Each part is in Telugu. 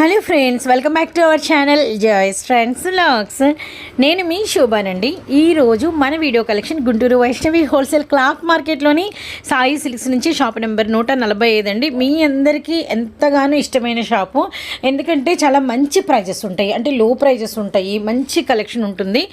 Hello friends welcome back to our channel joys friends lakhs నేను మీ శోభానండి. ఈరోజు మన video collection Guntur Vaishnavi wholesale cloth మార్కెట్లోని Sai silks నుంచి షాప్ నెంబర్ నూట నలభై ఐదు అండి. మీ అందరికీ ఎంతగానో ఇష్టమైన షాపు. ఎందుకంటే చాలా మంచి ప్రైజెస్ ఉంటాయి. అంటే లో ప్రైజెస్ ఉంటాయి. మంచి కలెక్షన్ ఉంటుంది.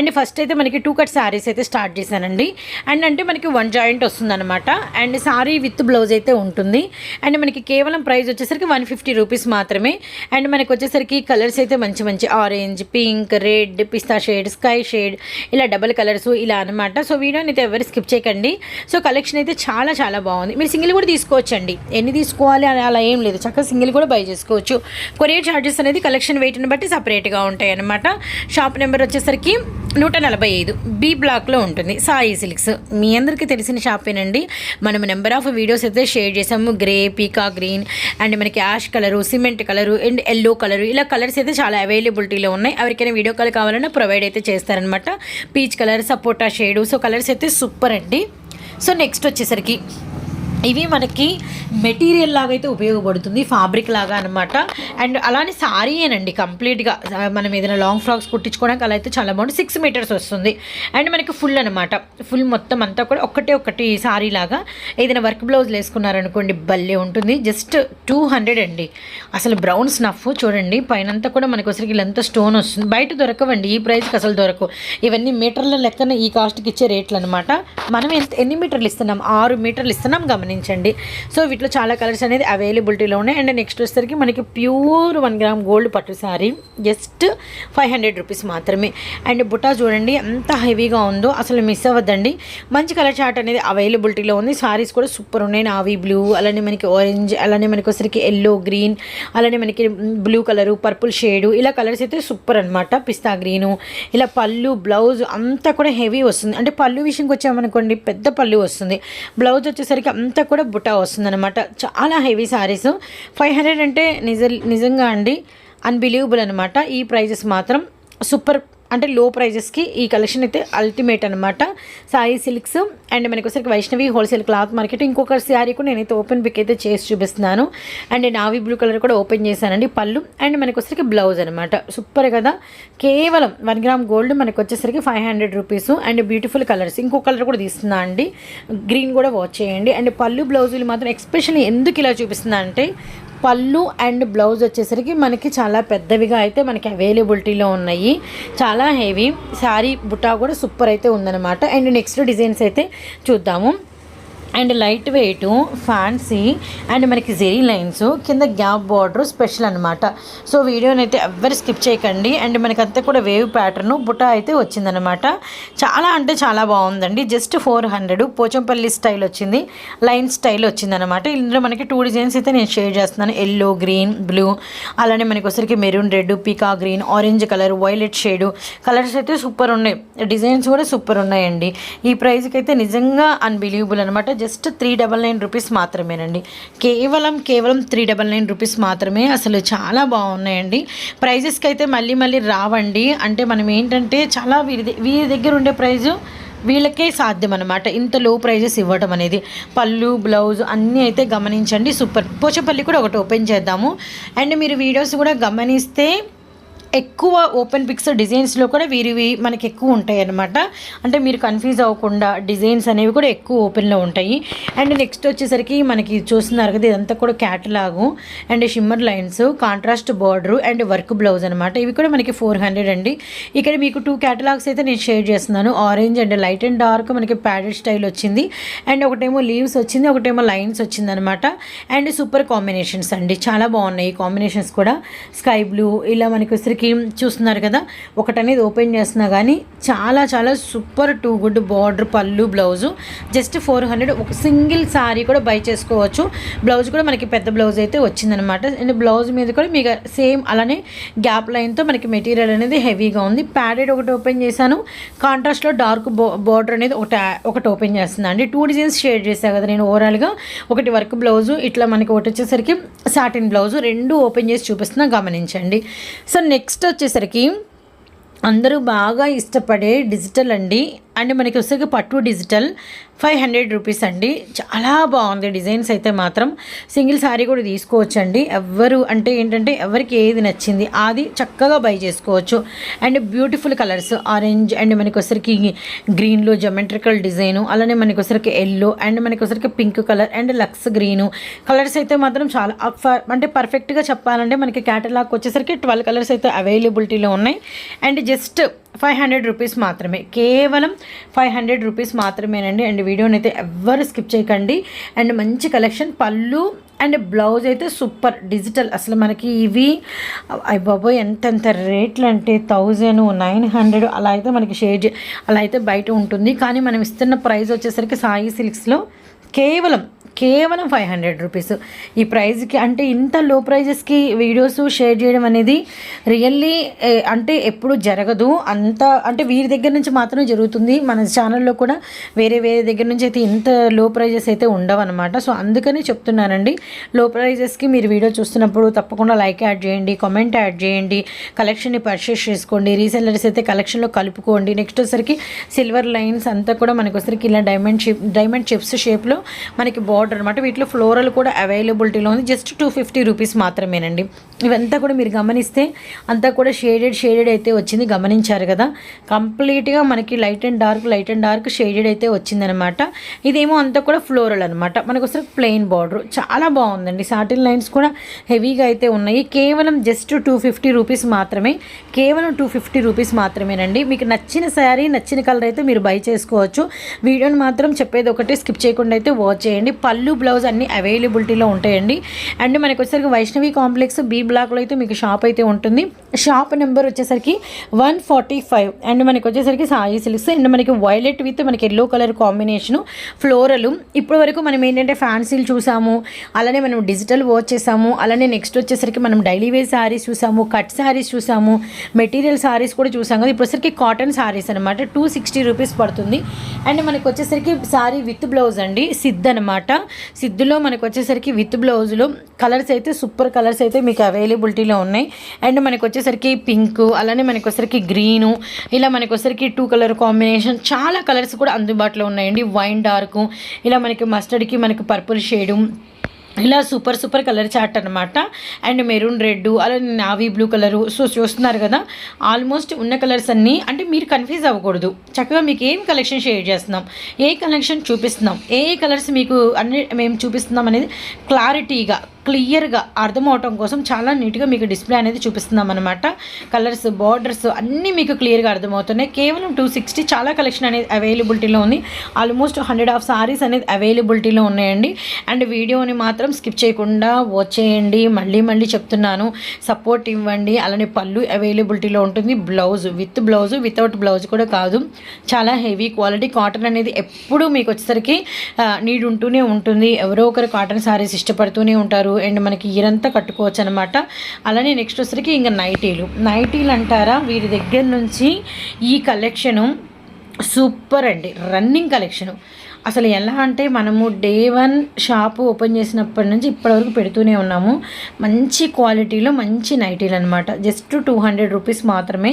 అండ్ ఫస్ట్ అయితే మనకి టూ కట్ శారీస్ అయితే స్టార్ట్ చేశానండి. అండ్ అంటే మనకి వన్ జాయింట్ వస్తుందన్నమాట. అండ్ సారీ విత్ బ్లౌజ్ అయితే ఉంటుంది. అండ్ మనకి కేవలం ప్రైస్ వచ్చేసరికి వన్ ఫిఫ్టీ రూపీస్ మాత్రమే. అండ్ మనకు వచ్చేసరికి కలర్స్ అయితే మంచి మంచి ఆరెంజ్ పింక్ రెడ్ పిస్తా షేడ్ స్కై షేడ్ ఇలా డబల్ కలర్స్ ఇలా అనమాట సో వీడియోని అయితే ఎవరు స్కిప్ చేయకండి. సో కలెక్షన్ అయితే చాలా చాలా బాగుంది. మీరు సింగిల్ కూడా తీసుకోవచ్చండి. ఎన్ని తీసుకోవాలి అని అలా ఏం లేదు. చక్కగా సింగిల్ కూడా బై చేసుకోవచ్చు. కొరియర్ ఛార్జెస్ అనేది కలెక్షన్ వెయిట్ని బట్టి సపరేట్గా ఉంటాయి అనమాట షాప్ నెంబర్ వచ్చేసరికి నూట నలభై ఐదు. బి బ్లాక్లో ఉంటుంది. సాయి సిల్క్స్. మీ అందరికీ తెలిసిన షాపేనండి మనం నెంబర్ ఆఫ్ వీడియోస్ అయితే షేర్ చేసాము. గ్రే పీకా గ్రీన్ అండ్ మనకి ash colour cement colour and yellow colour ఇలా కలర్స్ అయితే చాలా అవైలబిలిటీలో ఉన్నాయి. ఎవరికైనా వీడియో కాల్ కావాలన్నా ప్రొవైడ్ అయితే చేస్తారనమాట పీచ్ కలర్ సపోటా షేడు సో కలర్స్ అయితే సూపర్ అండి. సో నెక్స్ట్ వచ్చేసరికి ఇవి మనకి మెటీరియల్ లాగా అయితే ఉపయోగపడుతుంది ఫ్యాబ్రిక్ లాగా అనమాట అండ్ అలానే సారీ అనండి కంప్లీట్గా. మనం ఏదైనా లాంగ్ ఫ్రాక్స్ కుట్టించుకోవడానికి అలా అయితే చాలా బాగుంటుంది. సిక్స్ మీటర్స్ వస్తుంది. అండ్ మనకి ఫుల్ అనమాట ఫుల్ మొత్తం అంతా కూడా ఒకటే ఒకటి సారీ లాగా. ఏదైనా వర్క్ బ్లౌజ్ వేసుకున్నారనుకోండి భలే ఉంటుంది. జస్ట్ టూ హండ్రెడ్ అండి. అసలు బ్రౌన్ స్నఫ్ చూడండి. పైనంతా కూడా మనకి వచ్చరికి ఇలాంతా స్టోన్ వస్తుంది. బయట దొరకవండి ఈ ప్రైస్కి అసలు దొరకవు ఇవన్నీ మీటర్ల లెక్కన ఈ కాస్ట్కి ఇచ్చే రేట్లు అనమాట మనం ఎంత ఎన్ని మీటర్లు ఇస్తున్నాం? ఆరు మీటర్లు ఇస్తున్నాం గమనించండి. సో వీటిలో చాలా కలర్స్ అనేది అవైలబిలిటీలో ఉన్నాయి. అండ్ నెక్స్ట్ వచ్చేసరికి మనకి ప్యూర్ వన్ గ్రామ్ గోల్డ్ పట్టు sari. Just five hundred rupees మాత్రమే. అండ్ బుటా చూడండి ఎంత హెవీగా ఉందో. అసలు మిస్ అవ్వద్దండి. మంచి కలర్ చార్ట్ అనేది అవైలబిలిటీలో ఉంది. సారీస్ కూడా సూపర్ ఉన్నాయి. నావీ బ్లూ అలానే మనకి ఆరెంజ్ అలానే మనకి వచ్చరికి ఎల్లో గ్రీన్ అలానే మనకి బ్లూ కలరు పర్పుల్ షేడు ఇలా కలర్స్ అయితే సూపర్ అనమాట పిస్తా గ్రీను ఇలా పళ్ళు బ్లౌజ్ అంతా కూడా హెవీ వస్తుంది. అంటే పళ్ళు విషయంకి వచ్చామనుకోండి పెద్ద పళ్ళు వస్తుంది. బ్లౌజ్ వచ్చేసరికి కూడా బుటా వస్తుంది అనమాట చాలా హెవీ సారీస్ ఫైవ్ హండ్రెడ్ అంటే నిజ నిజంగా అండి అన్బిలీవబుల్ అనమాట ఈ ప్రైజెస్ మాత్రం సూపర్ అంటే లో ప్రైజెస్కి ఈ కలెక్షన్ అయితే అల్టిమేట్ అనమాట సాయి సిల్క్స్ అండ్ మనకి వచ్చరికి వైష్ణవి హోల్సేల్ క్లాత్ మార్కెట్ ఇంకొక శారీ కూడా నేనైతే ఓపెన్ పిక్ అయితే చేసి చూపిస్తున్నాను. అండ్ నావీ బ్లూ కలర్ కూడా ఓపెన్ చేశానండి. పళ్ళు అండ్ మనకి వచ్చరికి బ్లౌజ్ అనమాట సూపర్ కదా? కేవలం వన్ గ్రామ్ గోల్డ్ మనకు వచ్చేసరికి five hundred rupees and beautiful colours ఇంకో కలర్ కూడా తీస్తున్నా అండి. గ్రీన్ కూడా వాచ్ చేయండి. అండ్ పళ్ళు బ్లౌజులు మాత్రం ఎక్స్పెషల్లీ ఎందుకు ఇలా చూపిస్తున్నా అంటే పళ్ళు అండ్ బ్లౌజ్ వచ్చేసరికి మనకి చాలా పెద్దవిగా అయితే మనకి అవైలబిలిటీలో ఉన్నాయి. చాలా హెవీ. శారీ బుట్టా కూడా సూపర్ అయితే ఉందన్నమాట. అండ్ నెక్స్ట్ డిజైన్స్ అయితే చూద్దాము. And light weight fancy and మనకి జెరీ లైన్స్ కింద గ్యాప్ బార్డర్ స్పెషల్ అనమాట సో వీడియోని అయితే ఎవ్వరు స్కిప్ చేయకండి. అండ్ మనకి అంతా కూడా వేవ్ ప్యాటర్న్ బుటా అయితే వచ్చిందనమాట చాలా అంటే చాలా బాగుందండి. Just four hundred Pochampally style వచ్చింది. లైన్ స్టైల్ వచ్చిందనమాట ఇందులో మనకి టూ డిజైన్స్ అయితే నేను షేర్ చేస్తున్నాను. Yellow green blue. అలానే మనకి maroon red peacock green orange colour violet shade. Colours అయితే సూపర్ ఉన్నాయి. డిజైన్స్ కూడా సూపర్ ఉన్నాయండి. ఈ ప్రైస్కి అయితే నిజంగా అన్బిలీవబుల్ అనమాట just three double nine rupees మాత్రమేనండి. కేవలం కేవలం త్రీ డబల్ నైన్ రూపీస్ మాత్రమే. అసలు చాలా బాగున్నాయండి. ప్రైజెస్కి అయితే మళ్ళీ మళ్ళీ రావండి. అంటే మనం ఏంటంటే చాలా వీరి వీరి దగ్గర ఉండే ప్రైజు వీళ్ళకే సాధ్యం అనమాట ఇంత లో ప్రైజెస్ ఇవ్వటం అనేది. పళ్ళు బ్లౌజ్ అన్నీ అయితే గమనించండి. సూపర్. పోచపల్లి కూడా ఒకటి ఓపెన్ చేద్దాము. అండ్ మీరు వీడియోస్ కూడా గమనిస్తే ఎక్కువ ఓపెన్ పిక్స్ డిజైన్స్లో కూడా వీరివి మనకి ఎక్కువ ఉంటాయి అనమాట అంటే మీరు కన్ఫ్యూజ్ అవ్వకుండా డిజైన్స్ అనేవి కూడా ఎక్కువ ఓపెన్లో ఉంటాయి. అండ్ నెక్స్ట్ వచ్చేసరికి మనకి చూస్తున్నారు కదా ఇదంతా కూడా catalogue and shimmer lines contrast border and work blouse అనమాట ఇవి కూడా మనకి ఫోర్ హండ్రెడ్ అండి. ఇక్కడ మీకు టూ క్యాటలాగ్స్ అయితే నేను షేర్ చేస్తున్నాను. Orange and light and dark మనకి ప్యాడెడ్ స్టైల్ వచ్చింది. అండ్ ఒకటేమో లీవ్స్ వచ్చింది ఒకటేమో లైన్స్ వచ్చింది అనమాట అండ్ సూపర్ కాంబినేషన్స్ అండి. చాలా బాగున్నాయి ఈ కాంబినేషన్స్ కూడా. స్కై బ్లూ ఇలా మనకి వచ్చరికి చూస్తున్నారు కదా ఒకటి అనేది ఓపెన్ చేస్తున్నా కానీ చాలా చాలా super too good border pallu blouse. Just four hundred ఒక సింగిల్ సారీ కూడా బై చేసుకోవచ్చు. బ్లౌజ్ కూడా మనకి పెద్ద బ్లౌజ్ అయితే వచ్చిందనమాట అండ్ బ్లౌజ్ మీద కూడా మీకు సేమ్ అలానే గ్యాప్ లైన్తో మనకి మెటీరియల్ అనేది హెవీగా ఉంది. ప్యాడెడ్ ఒకటి ఓపెన్ చేశాను. కాంట్రాస్ట్లో డార్క్ బో బార్డర్ అనేది ఒకటి ఒకటి ఓపెన్ చేస్తున్నా. అండి టూ డిజైన్స్ షేర్ చేశాను కదా నేను ఓవరాల్గా ఒకటి వర్క్ బ్లౌజు ఇట్లా మనకి ఒకటి వచ్చేసరికి సాటిన్ బ్లౌజు రెండు ఓపెన్ చేసి చూపిస్తున్నా గమనించండి. సో నెక్స్ట్ నెక్స్ట్ వచ్చేసరికి అందరూ బాగా ఇష్టపడే డిజిటల్ అండి అండ్ మనకి వచ్చేసరికి పట్టు డిజిటల్ ఫైవ్ హండ్రెడ్ రూపీస్ అండి. చాలా బాగుంది డిజైన్స్ అయితే మాత్రం. సింగిల్ శారీ కూడా తీసుకోవచ్చండి. ఎవ్వరు అంటే ఏంటంటే ఎవరికి ఏది నచ్చింది అది చక్కగా బై చేసుకోవచ్చు. And beautiful colours orange and మనకి వచ్చరికి గ్రీన్లో జమెట్రికల్ డిజైను అలానే మనకి వచ్చరికి ఎల్లో అండ్ మనకి వచ్చరికి పింక్ కలర్ అండ్ లక్స్ గ్రీను. కలర్స్ అయితే మాత్రం చాలా అంటే పర్ఫెక్ట్గా చెప్పాలంటే మనకి క్యాటలాగ్ వచ్చేసరికి ట్వెల్వ్ కలర్స్ అయితే అవైలబిలిటీలో ఉన్నాయి. And just five hundred rupees మాత్రమే. కేవలం ఫైవ్ హండ్రెడ్ రూపీస్ మాత్రమేనండి. అండ్ వీడియోని అయితే ఎవ్వరు స్కిప్ చేయకండి. అండ్ మంచి కలెక్షన్ పళ్ళు అండ్ బ్లౌజ్ అయితే సూపర్. డిజిటల్. అసలు మనకి ఇవి అయ్య బాబోయ్ ఎంతెంత రేట్లు అంటే థౌజండ్ నైన్ హండ్రెడ్ అలా అయితే మనకి షేడ్ అలా అయితే బయట ఉంటుంది. కానీ మనం ఇస్తున్న ప్రైస్ వచ్చేసరికి సాయి సిల్క్స్లో కేవలం కేవలం ఫైవ్ హండ్రెడ్ రూపీస్. ఈ ప్రైస్కి అంటే ఇంత లో ప్రైజెస్కి వీడియోస్ షేర్ చేయడం అనేది రియల్లీ అంటే ఎప్పుడు జరగదు. అంత అంటే వీరి దగ్గర నుంచి మాత్రమే జరుగుతుంది. మన ఛానల్లో కూడా వేరే వేరే దగ్గర నుంచి అయితే ఇంత లో ప్రైజెస్ అయితే ఉండవు అనమాట సో అందుకని చెప్తున్నానండి లో ప్రైజెస్కి మీరు వీడియో చూస్తున్నప్పుడు తప్పకుండా లైక్ యాడ్ చేయండి కామెంట్ యాడ్ చేయండి కలెక్షన్ని పర్చేస్ చేసుకోండి రీసెల్లర్స్ అయితే కలెక్షన్లో కలుపుకోండి. నెక్స్ట్ వచ్చేసరికి సిల్వర్ లైన్స్ అంతా కూడా మనకు వచ్చరికి ఇలా డైమండ్ షేప్ డైమండ్ చిప్స్ షేప్లో మనకి బాడీ బార్డర్ అనమాట వీటిలో ఫ్లోరల్ కూడా అవైలబిలిటీలో ఉంది. జస్ట్ టూ ఫిఫ్టీ రూపీస్ మాత్రమేనండి. ఇవంతా కూడా మీరు గమనిస్తే అంతా కూడా షేడెడ్ షేడెడ్ అయితే వచ్చింది. గమనించారు కదా? కంప్లీట్గా మనకి light and dark light and dark shaded అయితే వచ్చిందనమాట ఇదేమో అంతా కూడా ఫ్లోరల్ అనమాట మనకు వస్తే ప్లెయిన్ బార్డర్. చాలా బాగుందండి. సాటిన్ లైన్స్ కూడా హెవీగా అయితే ఉన్నాయి. కేవలం జస్ట్ టూ ఫిఫ్టీ రూపీస్ మాత్రమే. కేవలం టూ ఫిఫ్టీ రూపీస్ మాత్రమేనండి. మీకు నచ్చిన శారీ నచ్చిన కలర్ అయితే మీరు బై చేసుకోవచ్చు. వీడియోని మాత్రం చెప్పేది ఒకటి స్కిప్ చేయకుండా అయితే వాచ్ చేయండి. పళ్ళు పళ్ళు బ్లౌజ్ అన్ని అవైలబిలిటీలో ఉంటాయండి. అండ్ మనకు వచ్చేసరికి వైష్ణవి కాంప్లెక్స్ బి బ్లాక్లో అయితే మీకు షాప్ అయితే ఉంటుంది. షాప్ నెంబర్ వచ్చేసరికి వన్ ఫార్టీ ఫైవ్. అండ్ మనకి వచ్చేసరికి సాయి సిల్క్స్. అండ్ మనకి వైలెట్ విత్ మనకి ఎల్లో కలర్ కాంబినేషను ఫ్లోరల్. ఇప్పటి వరకు మనం ఏంటంటే ఫ్యాన్సీలు చూసాము అలానే మనం డిజిటల్ వాచ్ చేసాము అలానే నెక్స్ట్ వచ్చేసరికి మనం డైలీ వేర్ శారీస్ చూసాము కట్ శారీస్ చూసాము మెటీరియల్ శారీస్ కూడా చూసాం కదా. ఇప్పుడు కాటన్ శారీస్ అనమాట టూ సిక్స్టీ రూపీస్ పడుతుంది. అండ్ మనకు వచ్చేసరికి శారీ విత్ బ్లౌజ్ అండి. సిద్ధ అనమాట సిద్ధులో మనకు వచ్చేసరికి విత్ బ్లౌజ్లో. కలర్స్ అయితే సూపర్ కలర్స్ అయితే మీకు అవైలబిలిటీలో ఉన్నాయి. అండ్ మనకు వచ్చేసరికి పింక్ అలానే మనకు వచ్చేసరికి గ్రీను ఇలా మనకు వచ్చేసరికి టూ కలర్ కాంబినేషన్ చాలా కలర్స్ కూడా అందుబాటులో ఉన్నాయండి. వైన్ డార్క్ ఇలా మనకి మస్టర్డ్కి మనకి పర్పుల్ షేడు ఇలా సూపర్ సూపర్ కలర్ చార్ట్ అనమాట అండ్ మెరూన్ రెడ్ అలా నావీ బ్లూ కలరు. సో చూస్తున్నారు కదా ఆల్మోస్ట్ ఉన్న కలర్స్ అన్నీ అంటే మీరు కన్ఫ్యూజ్ అవ్వకూడదు. చక్కగా మీకు ఏం కలెక్షన్ షేర్ చేస్తున్నాం ఏ కలెక్షన్ చూపిస్తున్నాం ఏ ఏ కలర్స్ మీకు అన్ని మేము చూపిస్తున్నాం అనేది క్లారిటీగా క్లియర్గా అర్థమవటం కోసం చాలా నీట్గా మీకు డిస్ప్లే అనేది చూపిస్తున్నాం అనమాట కలర్స్ బార్డర్స్ అన్నీ మీకు క్లియర్గా అర్థమవుతున్నాయి కేవలం టూ సిక్స్టీ చాలా కలెక్షన్ అనేది అవైలబిలిటీలో ఉంది. ఆల్మోస్ట్ హండ్రెడ్ ఆఫ్ సారీస్ అనేది అవైలబిలిటీలో ఉన్నాయండి. అండ్ వీడియోని మాత్రం స్కిప్ చేయకుండా వాచ్ చేయండి మళ్ళీ మళ్ళీ చెప్తున్నాను. సపోర్ట్ ఇవ్వండి. అలానే పళ్ళు అవైలబిలిటీలో ఉంటుంది. Blouse with blouse without blouse కూడా కాదు. చాలా హెవీ క్వాలిటీ కాటన్ అనేది ఎప్పుడూ మీకు వచ్చేసరికి నీడ్ ఉంటూనే ఉంటుంది. ఎవరో ఒకరు కాటన్ సారీస్ ఇష్టపడుతూనే ఉంటారు. అండ్ మనకి ఇరంతా కట్టుకోవచ్చు అనమాట అలానే నెక్స్ట్ వచ్చరికి ఇంకా నైటీలు. నైటీలు అంటారా? వీరి దగ్గర నుంచి ఈ కలెక్షను సూపర్ అండి. రన్నింగ్ కలెక్షను అసలు ఎలా అంటే మనము డే వన్ షాపు ఓపెన్ చేసినప్పటి నుంచి ఇప్పటివరకు పెడుతూనే ఉన్నాము. మంచి క్వాలిటీలో మంచి నైటీలు అనమాట జస్ట్ టూ హండ్రెడ్ రూపీస్ మాత్రమే.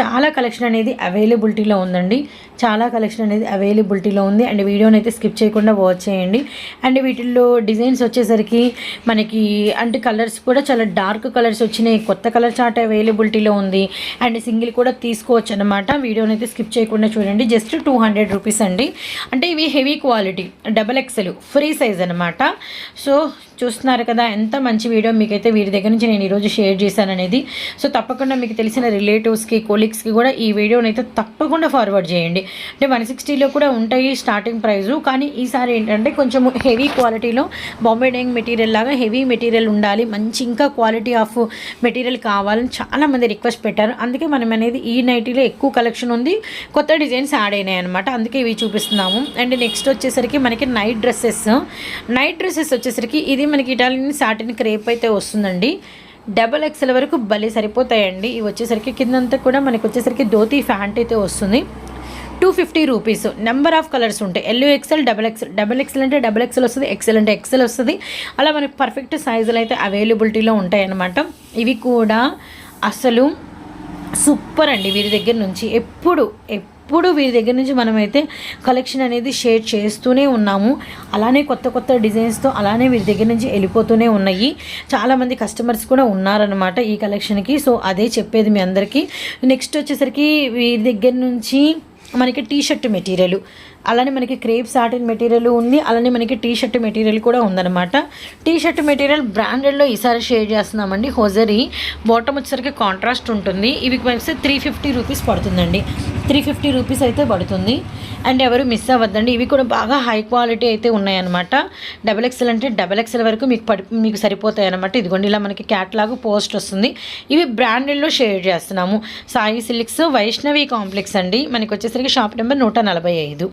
చాలా కలెక్షన్ అనేది అవైలబిలిటీలో ఉందండి. చాలా కలెక్షన్ అనేది అవైలబిలిటీలో ఉంది. అండ్ వీడియోని అయితే స్కిప్ చేయకుండా వాచ్ చేయండి. అండ్ వీటిల్లో డిజైన్స్ వచ్చేసరికి మనకి అంటే కలర్స్ కూడా చాలా డార్క్ కలర్స్ వచ్చినాయి. కొత్త కలర్ చార్ట్ అవైలబిలిటీలో ఉంది. అండ్ సింగిల్ కూడా తీసుకోవచ్చు అనమాట వీడియోని అయితే స్కిప్ చేయకుండా చూడండి. జస్ట్ టూ హండ్రెడ్ రూపీస్ అండి. అంటే ఇవి heavy quality double XL free size అనమాట సో చూస్తున్నారు కదా ఎంత మంచి వీడియో మీకైతే వీరి దగ్గర నుంచి నేను ఈరోజు షేర్ చేశాను అనేది సో తప్పకుండా మీకు తెలిసిన రిలేటివ్స్కి కొలీగ్స్కి కూడా ఈ వీడియోని అయితే తప్పకుండా ఫార్వర్డ్ చేయండి. అంటే వన్ సిక్స్టీలో కూడా ఉంటాయి స్టార్టింగ్ ప్రైజు కానీ ఈసారి ఏంటంటే కొంచెం హెవీ క్వాలిటీలో బాంబే డైంగ్ మెటీరియల్ లాగా హెవీ మెటీరియల్ ఉండాలి. మంచి ఇంకా క్వాలిటీ ఆఫ్ మెటీరియల్ కావాలని చాలామంది రిక్వెస్ట్ పెట్టారు. అందుకే మనం అనేది ఈ నైటీలో ఎక్కువ కలెక్షన్ ఉంది. కొత్త డిజైన్స్ యాడ్ అయినాయి అనమాట అందుకే ఇవి చూపిస్తున్నాము. అండ్ నెక్స్ట్ వచ్చేసరికి మనకి నైట్ డ్రెస్సెస్ నైట్ డ్రెస్సెస్ వచ్చేసరికి ఇది మనకి ఇటాలియన్ సాటిన్ క్రేప్ అయితే వస్తుందండి. డబల్ ఎక్స్ఎల్ వరకు భలే సరిపోతాయండి. ఇవి వచ్చేసరికి కిందంతా కూడా మనకి వచ్చేసరికి ధోతి ఫ్యాంట్ అయితే వస్తుంది. Two fifty rupees number of colours ఉంటాయి. Yellow XL double XL double XL అంటే డబల్ ఎక్సెల్ వస్తుంది ఎక్సెల్ అంటే ఎక్సెల్ వస్తుంది. అలా మనకి పర్ఫెక్ట్ సైజులు అయితే అవైలబిలిటీలో ఉంటాయి అన్నమాట ఇవి కూడా అసలు సూపర్ అండి వీరి దగ్గర నుంచి. ఎప్పుడు ఎప్పుడు వీరి దగ్గర నుంచి మనమైతే కలెక్షన్ అనేది షేర్ చేస్తూనే ఉన్నాము. అలానే కొత్త కొత్త డిజైన్స్తో అలానే వీరి దగ్గర నుంచి వెళ్ళిపోతూనే ఉన్నాయి. చాలామంది కస్టమర్స్ కూడా ఉన్నారనమాట ఈ కలెక్షన్కి సో అదే చెప్పేది మీ అందరికీ. నెక్స్ట్ వచ్చేసరికి వీరి దగ్గర నుంచి మనకి టీ షర్ట్ మెటీరియల్ అలానే మనకి క్రేప్ సాటిన్ మెటీరియల్ ఉంది అలానే మనకి టీ షర్ట్ మెటీరియల్ కూడా ఉందన్నమాట. టీ షర్ట్ మెటీరియల్ బ్రాండెడ్లో ఈసారి షేర్ చేస్తున్నామండి. హోజరీ బాటమ్ వచ్చేసరికి కాంట్రాస్ట్ ఉంటుంది. ఇవి వచ్చి త్రీ ఫిఫ్టీ రూపీస్ పడుతుందండి. త్రీ ఫిఫ్టీ రూపీస్ అయితే పడుతుంది. అండ్ ఎవరు మిస్ అవ్వద్దండి. ఇవి కూడా బాగా హై క్వాలిటీ అయితే ఉన్నాయన్నమాట. డబల్ ఎక్స్ఎల్ అంటే డబల్ ఎక్స్ఎల్ వరకు మీకు పడి మీకు సరిపోతాయి అనమాట ఇదిగోండి ఇలా మనకి క్యాట్లాగ్ పోస్ట్ వస్తుంది. ఇవి బ్రాండెడ్లో షేర్ చేస్తున్నాము. సాయి సిల్క్స్ వైష్ణవి కాంప్లెక్స్ అండి. మనకి వచ్చేసరికి షాప్ నెంబర్ నూట నలభై ఐదు.